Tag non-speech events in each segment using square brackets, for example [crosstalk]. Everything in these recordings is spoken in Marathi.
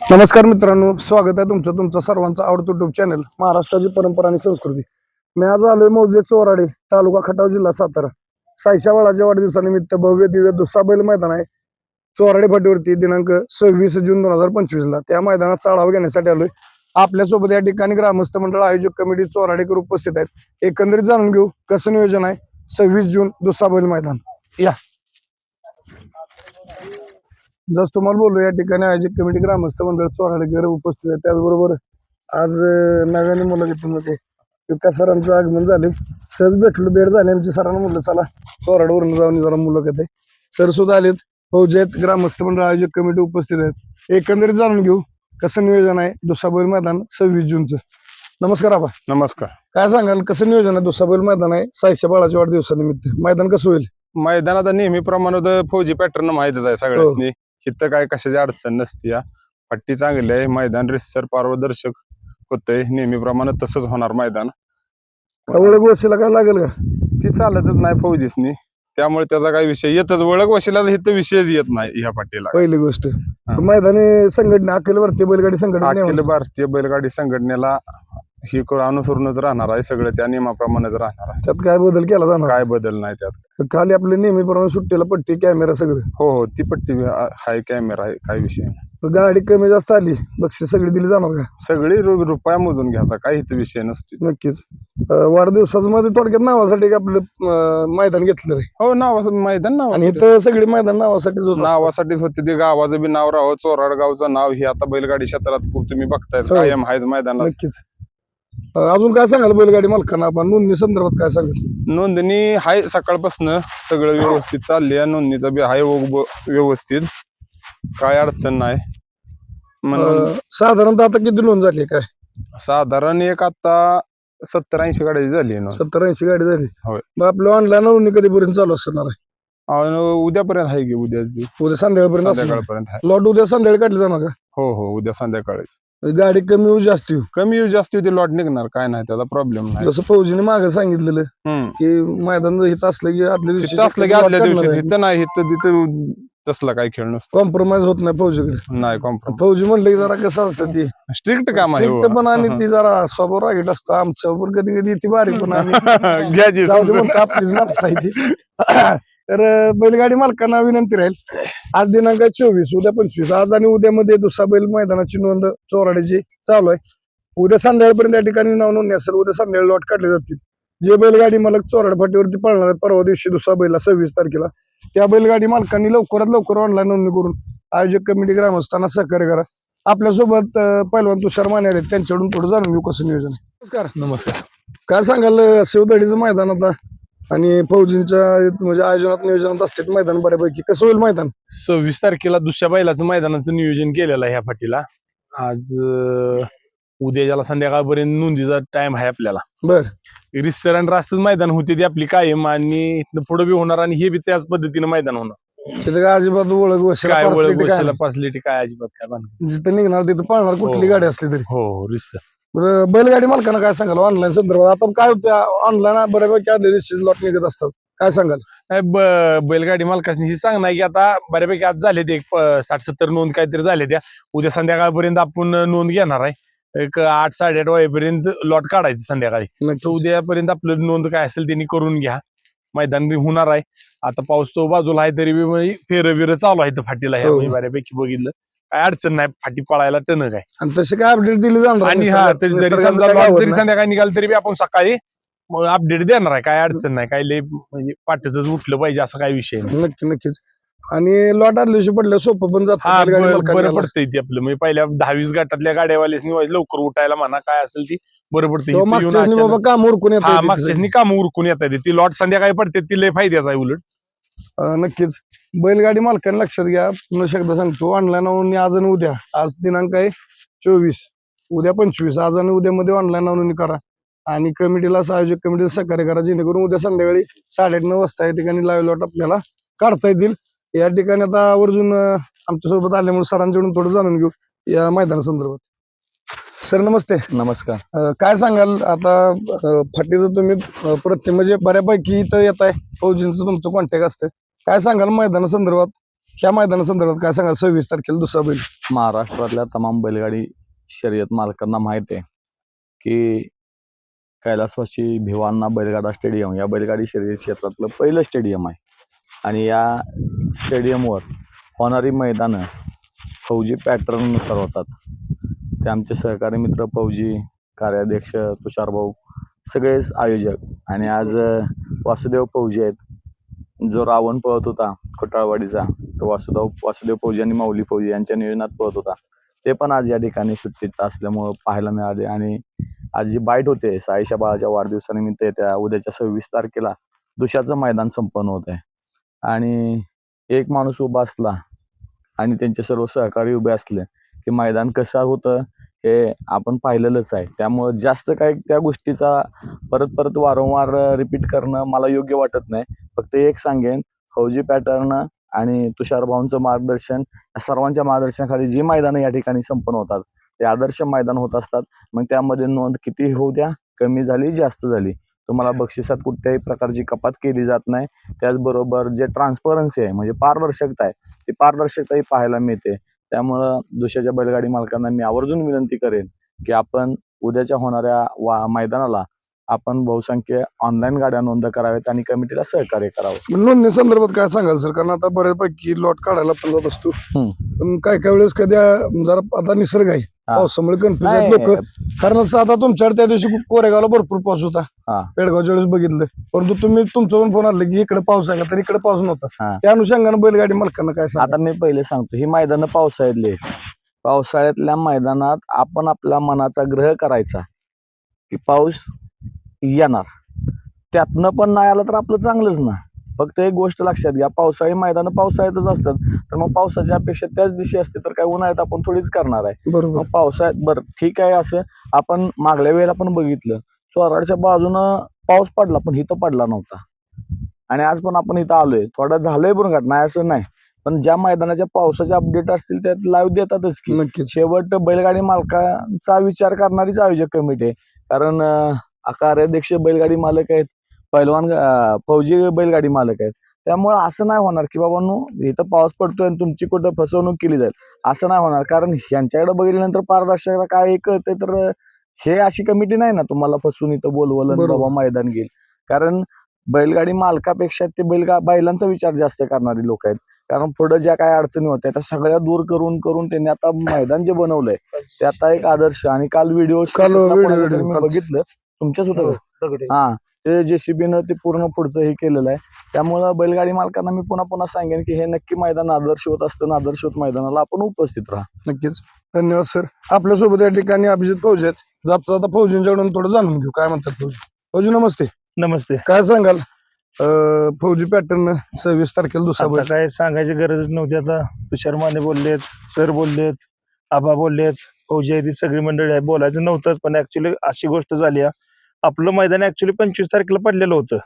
नमस्कार मित्रांनो स्वागत आहे तुमचं तुमचं सर्वांचं आवडतं युट्यूब चॅनल महाराष्ट्राची परंपरा आणि संस्कृती. मी आज आलोय मौजे चोराडे तालुका खटाव जिल्हा सातारा. सायशा बाळाच्या वाढदिवसानिमित्त भव्य दिव्य दुसरा बैल मैदान आहे. चोराडे फाटीवरती दिनांक सव्वीस जून दोन हजार पंचवीस ला त्या मैदानात चढावा घेण्यासाठी आलोय. आपल्यासोबत या ठिकाणी ग्रामस्थ मंडळ आयोजक कमिटी चोराडेकर उपस्थित आहेत. एकंदरीत जाणून घेऊ कसं नियोजन आहे सव्वीस जून दुसरा बैल मैदान. या. जस तुम्हाला बोललो या ठिकाणी आयोजक कमिटी ग्रामस्थ मंडळ चोराडेकर उपस्थित आहे त्याचबरोबर आज नव्याने मुलाखतीमध्ये विकास सरांचं आगमन झाले. सहज भेटलो भेट झाली. आमची सरांना म्हणलं चला चोराडवरून जाऊन जरा मुलाखत आहे सर सुद्धा आलेत. फौजेत ग्रामस्थ मंडळ आयोजक कमिटी उपस्थित आहेत. एकंदरीत जाणून घेऊ कसं नियोजन आहे दुसाबैल मैदान सव्वीस जूनचं. नमस्कार आबा. नमस्कार. काय सांगाल कसं नियोजन आहे दुसाबैल मैदान आहे? सायशा बाळाच्या वाढदिवसानिमित्त. मैदान कसं होईल? मैदानात आता नेहमीप्रमाणे फौजी पॅटर्न माहितच आहे सगळ्यांनी इथं काय कशाची अडचण नसती या पट्टी चांगली आहे मैदान रिसर पारदर्शक होतंय नेहमीप्रमाणे तसंच होणार मैदान. ओळख वशीला काय लागेल का? ती चालतच नाही फौजीसनी. त्यामुळे त्याचा काही विषय येतच ओळख वशिला इथं विषयच येत नाही ह्या पट्टीला पहिली गोष्ट. मैदानी संघटना अखिल भारतीय बैलगाडी संघटना अखिल. भारतीय बैलगाडी संघटनेला ही करून अनुसरूनच राहणार आहे सगळं त्या नियमाप्रमाणेच राहणार आहे. त्यात काय बदल केला जाणार? काय बदल नाही त्यात. खाली आपले नेहमीप्रमाणे सुट्टीला पट्टी कॅमेरा सगळं. हो हो ती पट्टी हाय कॅमेरा आहे काय विषय नाही. गाडी कमी जास्त आली बक्षीस सगळी दिली जाणार का? सगळी रु- रुपया मोजून घ्यायचा काही इथं विषय नसतो नक्कीच. अं, वाढदिवसाचं मध्ये थोडक्यात नावासाठी एक आपलं अं, मैदान घेतलं रे. हो नाव मैदान नाव आणि इथं सगळी मैदान नावासाठीच होत असतात. नावासाठीच होते ते गावाचं बी नाव राहावं चोराड गावचं नाव हे आता बैलगाडी क्षेत्रात खूप तुम्ही बघताय हो. कायम आहेच मैदानात. नक्कीच. अजून काय सांगाल बैलगाडी मालकांना? आपण नोंदणी संदर्भात काय सांगाल? नोंदणी हाय सकाळपासून सगळं व्यवस्थित चालली आहे. नोंदणीचा बी हाय व्यवस्थित. काय अडचण नाही. म्हणून अं, साधारणतः आता किती नोंद झाली काय? साधारण एक आता सत्तर ऐंशी गाड्याची झाली आहे नोंद. सत्तर ऐंशी गाडी झाली. होय. मग आपलं ऑनलाईन नोंदणी कधीपर्यंत चालू असणार आहे? उद्यापर्यंत आहे की उद्या उद्या संध्याकाळपर्यंत संध्याकाळपर्यंत आहे. लॉट उद्या संध्याकाळी काढली जाणार का? हो हो उद्या संध्याकाळी गाडी कमी येऊ जास्त येऊ कमी यूज जास्त होती लॉट निघणार. काय नाही त्याचा प्रॉब्लेम नाही. जसं फौजीने मागे सांगितलेलं हम्म. की मैदान जर इथं असलं की आदल्या दिवशी तिथं असलं की आदल्या दिवशी. इथं नाही इथं तिथं तसला काही खेळ नसतो. कॉम्प्रोमाइज होत नाही फौजीकडे. नाही कॉम्प्रोमाइज फौजी म्हणलं की जरा कसं असतं ती. स्ट्रिक्ट काम आहे strict पण आणि हो. ती जरा स्वभाव रागीट असतो. आमच्या पण कधी कधी ती बारीक पण [laughs] आम्ही घ्यायची जाऊ दे म्हणतो आपलीच माणसं आहे ती. [laughs] तर बैलगाडी मालकांना विनंती राहील. आज दिनांक चोवीस उद्या पंचवीस. आज आणि उद्यामध्ये दुसरा बैल मैदानाची नोंद चोराड्याची चालू आहे. उद्या संध्याकाळपर्यंत या ठिकाणी नाव नोंदणी असेल उद्या संध्याकाळी लॉट काढले जातील. जे बैलगाडी मालक चोराड फाटीवरती पळणार आहेत परवा दिवशी दुसरा बैला सव्वीस तारखेला. त्या बैलगाडी मालकांनी लवकरात लवकर ऑनलाईन नोंदणी करून आयोजक कमिटी ग्रामस्थांना सहकार्य करा. आपल्यासोबत अं, पहिलवान तुषार माने आहेत. त्यांच्याकडून थोडं जाणून घेऊ कसं नियोजन आहे. नमस्कार. नमस्कार. काय सांगाल शिवदडीचं मैदान आता? आणि फौजींच्या म्हणजे आयोजनात नियोजनात असते मैदान बऱ्यापैकी. कसं होईल मैदान? सव्वीस तारखेला दुसऱ्या बैलाचं मैदानाचं नियोजन केलेलं आहे ह्या फाटीला आज अं, उद्या ज्याला संध्याकाळपर्यंत नोंदीचा टाइम आहे आपल्याला. बर. रिसर आणि रास्तच मैदान होते ती आपली कायम आणि इथनं पुढे बी होणार आणि हे बी त्याच पद्धतीनं मैदान होणार. तिथे काय अजिबात ओळख वशिला, काय ओळख काय अजिबात काय. नाही. जिथं निघणार तिथं पळणार कुठली हो. गाडी असली तरी. हो हो रिसर. बरं, बैलगाडी मालकांना काय सांगाल? ऑनलाईन संदर्भात आता काय होतं ऑनलाईन बऱ्यापैकी आदल्या दिवशी लॉट निघत असतात. काय सांगाल? नाही, ब- बैलगाडी मालकासनी ही सांगणार की आता बऱ्यापैकी आज झाले ते एक प- साठ सत्तर नोंद काहीतरी झाले त्या उद्या संध्याकाळपर्यंत आपण नोंद घेणार आहे. एक आठ साडेआठ वाजेपर्यंत लॉट काढायचं संध्याकाळी. तर नक्की उद्यापर्यंत आपलं नोंद काय असेल त्यांनी करून घ्या. मैदान बी होणार आहे. आता पाऊस तो बाजूला आहे तरी बी फेरं बिरं चालू आहे इथं फाटीला. ह्या हो. बऱ्यापैकी बघितलं. काय अडचण नाही फाटी पळायला टन काय. आणि तसे काय अपडेट दिली जाणार आणि हा तरी जरी समजा काय. संध्याकाळी निघाल तरी बी आपण सकाळी मग अपडेट देणार आहे काय अडचण नाही काय लय म्हणजे पाठच उठलं पाहिजे असं काही विषय नाही. नक्की नक्कीच. आणि लॉट आदल्या दिवशी पडलं सोपं पण जातं हा बैलगाडी ब- मालकांना बरं. पडतंय ते आपलं. म्हणजे पहिल्या दहावीस गटातल्या गाड्यावाल्यासनी लवकर उठायला म्हणा काय असेल ती बरं पडतं तेव्हा इथं येऊन मागच्याच अचानक- बाबा काम उरकून हा येत मागच्यासनी काम उरकून येत आहे ती लॉट संध्याकाळी पडते ती लय फायद्याचं आहे उलट. नक्कीच. बैलगाडी मालकाने लक्षात घ्या. पुन्हा शब्द सांगतो ऑनलाईन नोंदणी आज आणि उद्या. आज दिनांक आहे चोवीस. उद्या पंचवीस. आज आणि उद्या मध्ये ऑनलाईन नोंदणी करा. आणि कमिटीला आयोजक कमिटीला सहकार्य करा जेणेकरून उद्या संध्याकाळी साडेआठ नऊ वाजता या ठिकाणी लाईव्ह लॉट आपल्याला काढता येतील. या ठिकाणी आता आवर्जून आमच्यासोबत आल्यामुळे सरांच्याकडून थोडं जाणून घेऊ या मैदानासंदर्भात. सर नमस्ते. नमस्कार. अं, काय सांगाल? आता अं, फाटीचं तुम्ही अं, प्रत्येक म्हणजे बऱ्यापैकी इथं येत आहे फौजींचं तुमचं कॉन्टॅक्ट असतं काय सांगाल मैदाना संदर्भात? ह्या मैदानासंदर्भात काय सांगा सव्वीस तारखेला दुसरा बैल. महाराष्ट्रातल्या तमाम बैलगाडी शर्यत मालकांना माहीत आहे की कैलासवासी भिवांना बैलगाडा स्टेडियम या बैलगाडी शर्यत क्षेत्रातलं पहिलं स्टेडियम आहे. आणि या स्टेडियमवर होणारी मैदानं फौजी पॅटर्ननुसार होतात. ते आमचे सहकारी मित्र फौजी कार्याध्यक्ष तुषारभाऊ सगळेच आयोजक. आणि आज वासुदेव फौजी आहेत. जो रावण पळत होता खोटाळवाडीचा तो वासुदेव वासुदेव फौजी आणि माऊली फौजी यांच्या नियोजनात पळत होता. ते पण आज या ठिकाणी सुट्टीत असल्यामुळं पाहायला मिळाले. आणि आज जी बाईट होते साईशा बाळाच्या वाढदिवसानिमित्त त्या उद्याच्या सव्वीस तारखेला दुशाचं मैदान संपन्न होत आहे. आणि एक माणूस उभा असला आणि त्यांचे सर्व सहकारी उभे असले की मैदान कसं होतं हे आपण पाहिलेलंच आहे. त्यामुळं जास्त काय त्या गोष्टीचा परत परत वारंवार रिपीट करणं मला योग्य वाटत नाही. फक्त एक सांगेन फौजी पॅटर्न आणि तुषार भाऊंचं मार्गदर्शन या सर्वांच्या मार्गदर्शनाखाली जी मैदानं या ठिकाणी संपन्न होतात ते आदर्श मैदान होत असतात. मग त्यामध्ये नोंद किती होऊ द्या कमी झाली जास्त झाली. तुम्हाला बक्षिसात कुठल्याही प्रकारची कपात केली जात नाही. त्याचबरोबर जे ट्रान्सपरन्सी आहे म्हणजे पारदर्शकता आहे ती पारदर्शकताही पाहायला मिळते. त्यामुळं दुसऱ्याच्या बैलगाडी मालकांना मी आवर्जून विनंती करेन की आपण उद्याच्या होणाऱ्या वा मैदानाला आपण बहुसंख्य ऑनलाईन गाड्या नोंद कराव्यात आणि कमिटीला सहकार्य करावं नोंदणी संदर्भात काय सांगाल सर कारण आता बऱ्यापैकी लॉट काढायला पण जात असतो. पण काय काय वेळेस कधी जरा आता निसर्ग आहे. पावसामुळे नाही, लोक. कारण असं आता तुमच्याकडे त्या दिवशी कोरेगावला भरपूर पाऊस होता. हा. पेडगावच्या वेळेस बघितलं. परंतु तुम्ही तुमचा पण फोन आला की इकडे पाऊस आहे का तर इकडे पाऊस नव्हता. हा. त्या अनुषंगाने बैलगाडी मालकांना काय सांगा आता मी पहिले सांगतो ही मैदानं पावसाळ्यातली आहेत. पावसाळ्यातल्या मैदानात आपण आपल्या मनाचा ग्रह करायचा की पाऊस येणार. त्यातनं पण नाही आला तर आपलं चांगलंच ना. फक्त एक गोष्ट लक्षात घ्या पावसाळी मैदानं पावसाळ्यातच असतात. तर मग पावसाची अपेक्षा त्याच दिवशी असते तर काय उन्हाळ्यात आपण थोडीच करणार आहे. बरोबर. पावसाळ्यात बरं ठीक आहे असं. आपण मागल्या वेळेला पण बघितलं चोराडच्या बाजूनं पाऊस पडला पण इथं पडला नव्हता. आणि आज पण आपण इथं आलोय. थोडं झालंय पण घटना नाही असं नाही. पण ज्या मैदानाच्या पावसाचे अपडेट असतील त्यात लाईव्ह देतातच की. शेवट बैलगाडी मालकाचा विचार करणारीच आयोजक कमिटी आहे. कारण कार्याध्यक्ष बैलगाडी मालक आहेत. पैलवान फौजी बैलगाडी मालक आहेत. त्यामुळे असं नाही होणार की बाबा नो इथं पाऊस पडतोय आणि तुमची कुठं फसवणूक केली जाईल. असं नाही होणार. कारण यांच्याकडे बघितल्यानंतर पारदर्शकता काय एक कळतंय तर हे अशी कमिटी नाही ना तुम्हाला फसवून इथं बोलवलं. बाबा मैदान घेईल. कारण बैलगाडी मालकापेक्षा ते बैलगा बैलांचा विचार जास्त करणारी लोक आहेत. कारण पुढे ज्या काय अडचणी होत्या त्या सगळ्या दूर करून करून त्यांनी आता मैदान जे बनवलंय ते आता एक आदर्श. आणि काल व्हिडिओ. बघितलं. तुमच्याच होतं. हो? हा. ते जेसीबीनं ते पूर्ण पुढचं हे केलेलं आहे. त्यामुळं बैलगाडी मालकांना मी पुन्हा पुन्हा सांगेन की हे नक्की मैदान आदर्श होत असतं आदर्श होत मैदानाला आपण उपस्थित राहा. नक्कीच. धन्यवाद सर. आपल्यासोबत या ठिकाणी अभिजित फौजी आहेत. जात आता फौजींच्याकडून थोडं जाणून घेऊ. काय म्हणतात फौजी? फौजी नमस्ते. नमस्ते. काय सांगाल? अं, फौजी पॅटर्न सव्वीस तारखेला दुसरा काय सांगायची गरजच नव्हती. आता तुषार माने बोललेत सर बोललेत आबा बोललेत फौजी आहे ती सगळी मंडळी आहे बोलायचं नव्हतंच पण ऍक्च्युली अशी गोष्ट झाली आहे. आपलं मैदान ऍक्च्युली पंचवीस तारखेला पडलेलं होतं.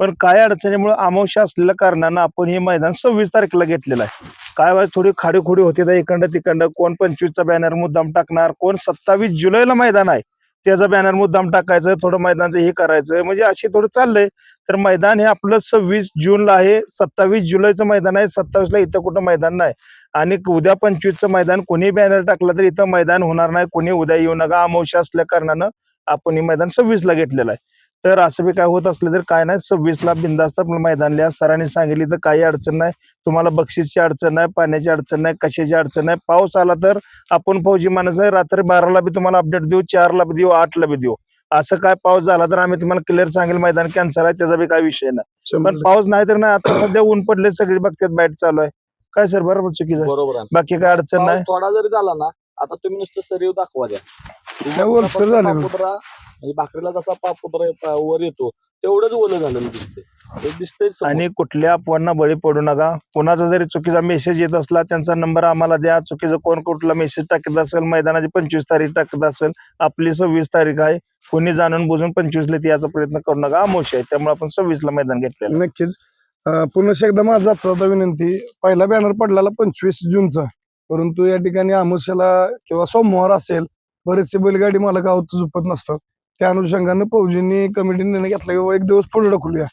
पण काय अडचणीमुळे अमावश्या असलेल्या कारणानं आपण हे मैदान सव्वीस तारखेला घेतलेलं आहे. काय व्हायचं थोडी खाडीखोडी होती त्या इकडं तिकडं कोण पंचवीसचा बॅनर मुद्दाम टाकणार कोण सत्तावीस जुलैला मैदान आहे त्याचा बॅनर मुद्दाम टाकायचं थोडं मैदानचं हे करायचं म्हणजे असे थोडं चाललंय. तर मैदान हे आपलं सव्वीस जूनला आहे सत्तावीस जुलैचं मैदान आहे सत्तावीसला इथं कुठं मैदान नाही. आणि उद्या पंचवीसचं मैदान कोणी बॅनर टाकलं तर इथं मैदान होणार नाही कोणी उद्या येऊ नका अमावश्या असल्या कारणानं आपण हे मैदान सव्वीसला घेतलेलं आहे. तर असं बी काय होत असलं तर काय नाही सव्वीसला बिंदास्त आपलं मैदान लिहा. सरांनी सांगितली तर काही अडचण नाही. तुम्हाला बक्षीसची अडचण नाही पाण्याची अडचण नाही कशाची अडचण नाही. पाऊस आला तर आपण फौजी माणसं आहे. रात्री बाराला बी तुम्हाला अपडेट देऊ चारला बी देऊ आठला बी देऊ. असं काय पाऊस झाला तर आम्ही तुम्हाला क्लिअर सांगेल मैदान कॅन्सल आहे. त्याचा बी काही विषय नाही. पण पाऊस नाही तर नाही आता सध्या ऊन पडले सगळे बघतात बॅट चालू आहे. काय सर बरोबर चुकीचं आहे. बरोबर बाकी काय अडचण नाही. थोडा जरी झाला ना आता तुम्ही नुसतं सरीव दाखवा द्या. ओलसर झालं. पापुद्रा म्हणजे भाकरीला जसा पापुद्रा वर येतो तेवढंच ओलं झालेलं दिसते ते. आणि कुठल्या अफवांना बळी पडू नका. कोणाचा जरी चुकीचा मेसेज येत असला त्यांचा नंबर आम्हाला द्या. चुकीचं कोण कुठला मेसेज टाकत असेल मैदानाची पंचवीस तारीख टाकत असेल आपली सव्वीस तारीख आहे. कोणी जाणून बुजून पंचवीसला ती याचा प्रयत्न करू नका. आमोश आहे. त्यामुळे आपण सव्वीसला मैदान घेतलेलं आहे. नक्कीच. अं, पुन्हा एकदा माझा विनंती पहिला बॅनर पडलेला पंचवीस जूनचा. परंतु या ठिकाणी अमावस्याला किंवा सोमवार असेल बरेचसे बैलगाडी मला गावात झुपत नसतात. त्या अनुषंगानं फौजींनी कमिटीने निर्णय घेतला किंवा एक दिवस पुढे ढकलूया.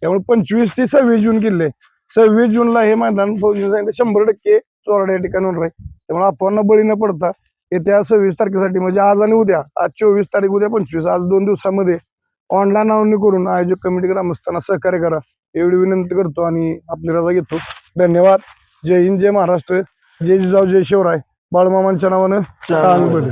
त्यामुळे पंचवीस ते सव्वीस जून केले सव्वीस जूनला हे मैदान फौजीने सांगितलं शंभर टक्के चोराडे या ठिकाणी होणार आहे त्यामुळे आपण बळी न पडता येत्या सव्वीस तारखेसाठी म्हणजे आज आणि उद्या आज चोवीस तारीख उद्या पंचवीस आज दोन दिवसामध्ये ऑनलाईन नोंदणी करून आयोजक कमिटी ग्रामस्थांना सहकार्य करा. एवढी विनंती करतो आणि आपली रजा घेतो. धन्यवाद. जय हिंद जय महाराष्ट्र. जय जिजाऊ जय शिवराय. बाळमामांच्या नावानं चांगलं